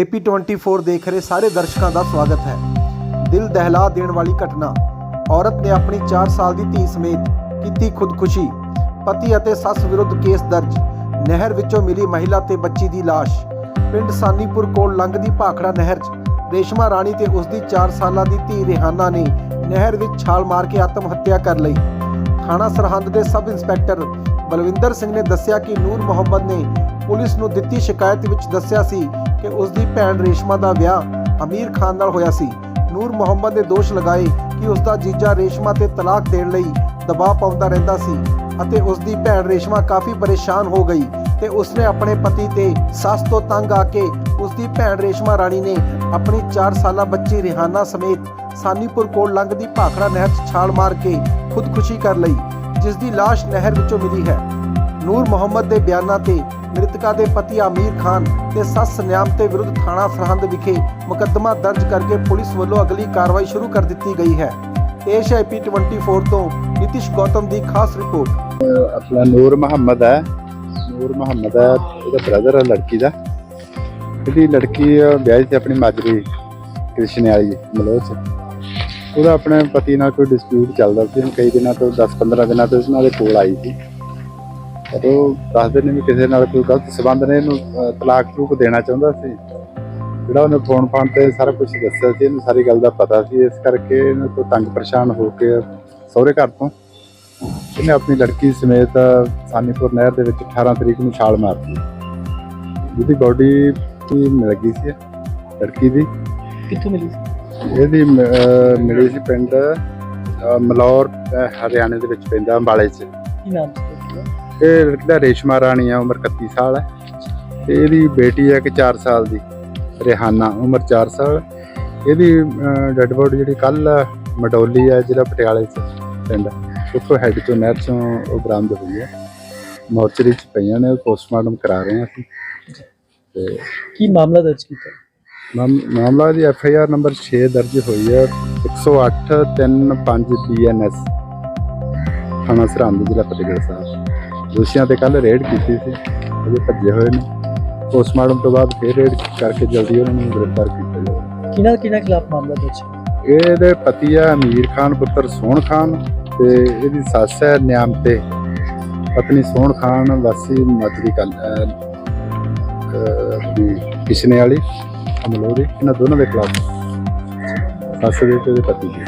AP24 ਦੇਖ ਰਹੇ ਸਾਰੇ ਦਰਸ਼ਕਾਂ ਦਾ ਸਵਾਗਤ ਹੈ। ਦਿਲ ਦਹਿਲਾ ਦੇਣ ਵਾਲੀ ਘਟਨਾ। ਔਰਤ ਨੇ ਆਪਣੀ 4 ਸਾਲ ਦੀ ਧੀ ਸਮੇਤ ਕੀਤੀ ਖੁਦਕੁਸ਼ੀ। ਪਤੀ ਅਤੇ ਸੱਸ ਵਿਰੁੱਧ ਕੇਸ ਦਰਜ। ਨਹਿਰ ਵਿੱਚੋਂ ਮਿਲੀ ਮਹਿਲਾ ਤੇ ਬੱਚੀ ਦੀ ਲਾਸ਼। ਪਿੰਡ ਸਾਨੀਪੁਰ ਕੋਲ ਲੰਘਦੀ ਭਾਖੜਾ ਨਹਿਰ 'ਚ। ਰੇਸ਼ਮਾ ਰਾਣੀ ਤੇ ਉਸ ਦੀ 4 ਸਾਲਾਂ ਦੀ ਧੀ ਰਿਹਾਨਾ ਨੇ ਨਹਿਰ ਵਿੱਚ ਛਾਲ ਮਾਰ ਕੇ ਆਤਮ ਹੱਤਿਆ ਕਰ ਲਈ। ਥਾਣਾ ਸਰਹੰਦ ਦੇ ਸਬ ਇੰਸਪੈਕਟਰ ਬਲਵਿੰਦਰ ਸਿੰਘ ਨੇ ਦੱਸਿਆ ਕਿ ਨੂਰ ਮੁਹੰਮਦ ਨੇ ਪੁਲਿਸ ਨੂੰ ਦਿੱਤੀ ਸ਼ਿਕਾਇਤ ਵਿੱਚ ਦੱਸਿਆ ਸੀ ਕਿ ਉਸ ਦੀ ਭੈਣ ਰੇਸ਼ਮਾ ਦਾ ਵਿਆਹ ਅਮੀਰ ਖਾਨ ਨਾਲ ਹੋਇਆ ਸੀ। ਨੂਰ ਮੁਹੰਮਦ ਨੇ ਦੋਸ਼ ਲਗਾਏ ਕਿ ਉਸ ਦਾ ਜੀਜਾ ਰੇਸ਼ਮਾ ਤੇ ਤਲਾਕ ਦੇਣ ਲਈ ਦਬਾਅ ਪਾਉਂਦਾ ਰਹਿੰਦਾ ਸੀ ਅਤੇ ਉਸ ਦੀ ਭੈਣ ਰੇਸ਼ਮਾ ਕਾਫੀ ਪਰੇਸ਼ਾਨ ਹੋ ਗਈ ਤੇ ਉਸਨੇ ਆਪਣੇ ਪਤੀ ਤੇ ਸੱਸ ਤੋਂ ਤੰਗ ਆ ਕੇ ਉਸ ਦੀ ਭੈਣ ਰੇਸ਼ਮਾ ਰਾਣੀ ਨੇ ਆਪਣੀ 4 ਸਾਲਾ ਬੱਚੀ ਰਿਹਾਨਾ ਸਮੇਤ ਸਾਨੀਪੁਰ ਕੋਲ ਲੰਘਦੀ ਭਾਖੜਾ ਨਹਿਰ 'ਚ ਛਾਲ ਮਾਰ ਕੇ ਖੁਦਕੁਸ਼ੀ ਕਰ ਲਈ ਜਿਸ ਦੀ ਲਾਸ਼ ਨਹਿਰ ਵਿੱਚੋਂ ਮਿਲੀ ਹੈ। ਨੂਰ ਮੁਹੰਮਦ ਦੇ ਬਿਆਨਾਂ ਤੇ ਮ੍ਰਿਤਕਾ ਦੇ ਪਤੀ ਆਮੀਰ ਖਾਨ ਤੇ ਸੱਸ ਨਿਆਮਤੇ ਵਿਰੁੱਧ ਥਾਣਾ ਸਰਹੰਦ ਵਿਖੇ ਮੁਕੱਦਮਾ ਦਰਜ ਕਰਕੇ ਪੁਲਿਸ ਵੱਲੋਂ ਅਗਲੀ ਕਾਰਵਾਈ ਸ਼ੁਰੂ ਕਰ ਦਿੱਤੀ ਗਈ ਹੈ। ਪੇਸ਼ ਹੈ ਪੀ24 ਤੋਂ ਨਿਤਿਸ਼ ਗੌਤਮ ਦੀ ਖਾਸ ਰਿਪੋਰਟ। ਆਪਣਾ ਨੂਰ ਮੁਹੰਮਦ ਹੈ। ਨੂਰ ਮੁਹੰਮਦ ਹੈ ਇਹਦਾ ਬ੍ਰਦਰ ਹੈ ਲੜਕੀ ਦਾ। ਇਹਦੀ ਲੜਕੀ ਅਹ, ਵਿਆਹੀ ਆਪਣੀ ਮਾਜਰੀ ਕ੍ਰਿਸ਼ਨ ਵਾਲੀ ਮਲੋਚ। ਉਹਦਾ ਆਪਣੇ ਪਤੀ ਨਾਲ ਕੋਈ ਡਿਸਪਿਊਟ ਚੱਲਦਾ ਸੀ। ਕਈ ਦਿਨਾਂ ਤੋਂ 10-15 ਦਿਨਾਂ ਤੋਂ ਇਸ ਨਾਲ ਕੋਲ ਆਈ ਸੀ। ਪਰ ਉਹ ਦੱਸਦੇ ਨੇ ਵੀ ਕਿਸੇ ਨਾਲ ਕੋਈ ਗਲਤ ਸਬੰਧ ਨੇ ਇਹਨੂੰ ਤਲਾਕ ਤਲੂਕ ਦੇਣਾ ਚਾਹੁੰਦਾ ਸੀ। ਜਿਹੜਾ ਉਹਨੇ ਫੋਨ ਫਾਨ ਤੇ ਸਾਰਾ ਕੁਝ ਦੱਸਿਆ ਸੀ ਇਹਨੂੰ ਸਾਰੀ ਗੱਲ ਦਾ ਪਤਾ ਸੀ। ਇਸ ਕਰਕੇ ਇਹਨੂੰ ਤੋਂ ਤੰਗ ਪਰੇਸ਼ਾਨ ਹੋ ਕੇ ਸਹੁਰੇ ਘਰ ਤੋਂ ਇਹਨੇ ਆਪਣੀ ਲੜਕੀ ਸਮੇਤ ਸਾਨੀਪੁਰ ਨਹਿਰ ਦੇ ਵਿੱਚ 18 ਤਰੀਕ ਨੂੰ ਛਾਲ ਮਾਰਤੀ ਜਿਹਦੀ ਬਾਡੀ ਦੀ ਮਿਲ ਗਈ ਸੀ ਲੜਕੀ ਦੀ। ਕਿੱਥੋਂ ਮਿਲੀ ਇਹਦੀ ਮ- ਅਹ ਮਿਲੀ ਸੀ ਪਿੰਡ ਮਲੌਰ ਹਰਿਆਣੇ ਦੇ ਵਿੱਚ ਪੈਂਦਾ ਅੰਬਾਲੇ 'ਚ। ਕੀ ਨਾਮ ਸੀ? ਇਹ ਲੜਕੀ ਰੇਸ਼ਮਾ ਰਾਣੀ ਆ ਉਮਰ 31 ਸਾਲ ਹੈ ਤੇ ਇਹਦੀ ਬੇਟੀ ਹੈ ਕਿ 4 ਸਾਲ ਦੀ ਰਿਹਾਨਾ ਉਮਰ 4 ਸਾਲ। ਇਹਦੀ ਡੈੱਡ ਬੋਡੀ ਜਿਹੜੀ ਕੱਲ ਮਡੋਲੀ ਹੈ ਜਿਹੜਾ ਪਟਿਆਲੇ 'ਚ ਪਿੰਡ। ਉੱਥੋਂ ਹੈਡ ਤੋਂ ਨਹਿਰ 'ਚੋਂ ਉਹ ਬਰਾਮਦ ਹੋਈ ਹੈ ਮੋਰਚਰੀ 'ਚ ਪਈਆਂ ਨੇ ਪੋਸਟਮਾਰਟਮ ਕਰਾ ਰਹੇ ਹਾਂ ਅਸੀਂ। ਤੇ ਕੀ ਮਾਮਲਾ ਦਰਜ ਕੀਤਾ? ਮਾਮ- ਮਾਮਲਾ ਦੀ ਐਫ ਆਈ ਆਰ ਨੰਬਰ 6 ਦਰਜ ਹੋਈ ਹੈ 108 35 ਬੀਐਨਐਸ ਥਾਣਾ ਸਰਹੰਦ ਜ਼ਿਲ੍ਹਾ ਫਤਿਹਗੜ੍ਹ ਸਾਹਿਬ। ਦੋਸ਼ੀਆਂ ਤੇ ਕੱਲ ਰੇਡ ਕੀਤੀ ਸੀ ਅਜੇ ਭੱਜੇ ਹੋਏ ਨੇ। ਪੋਸਟਮਾਰਟਮ ਤੋਂ ਬਾਅਦ ਫਿਰ ਰੇਡ ਕਰਕੇ ਜਲਦੀ ਉਹਨਾਂ ਨੂੰ ਗ੍ਰਿਫਤਾਰ ਕੀਤਾ ਜਾਵੇ। ਕਿਹਨਾਂ ਕਿਹਨਾਂ ਖਿਲਾਫ ਮਾਮਲਾ ਦਰਜ? ਇਹਦੇ ਪਤੀ ਹੈ ਅਮੀਰ ਖਾਨ ਪੁੱਤਰ ਸੋਹਣ ਖਾਨ ਤੇ ਇਹਦੀ ਸੱਸ ਹੈ ਨਿਆਮਤੇ। ਪਤਨੀ ਸੋਹਣ ਖਾਨ ਵਾਸੀ ਮਾਜਰੀ ਕਲ ਕਿਸ਼ਨੇ ਵਾਲੀ ਅਮਲੋਰੀ ਇਹਨਾਂ ਦੋਨਾਂ ਦੇ ਖਿਲਾਫ। ਸੱਸ ਦੇ ਤੇ ਪਤੀ ਦੇ।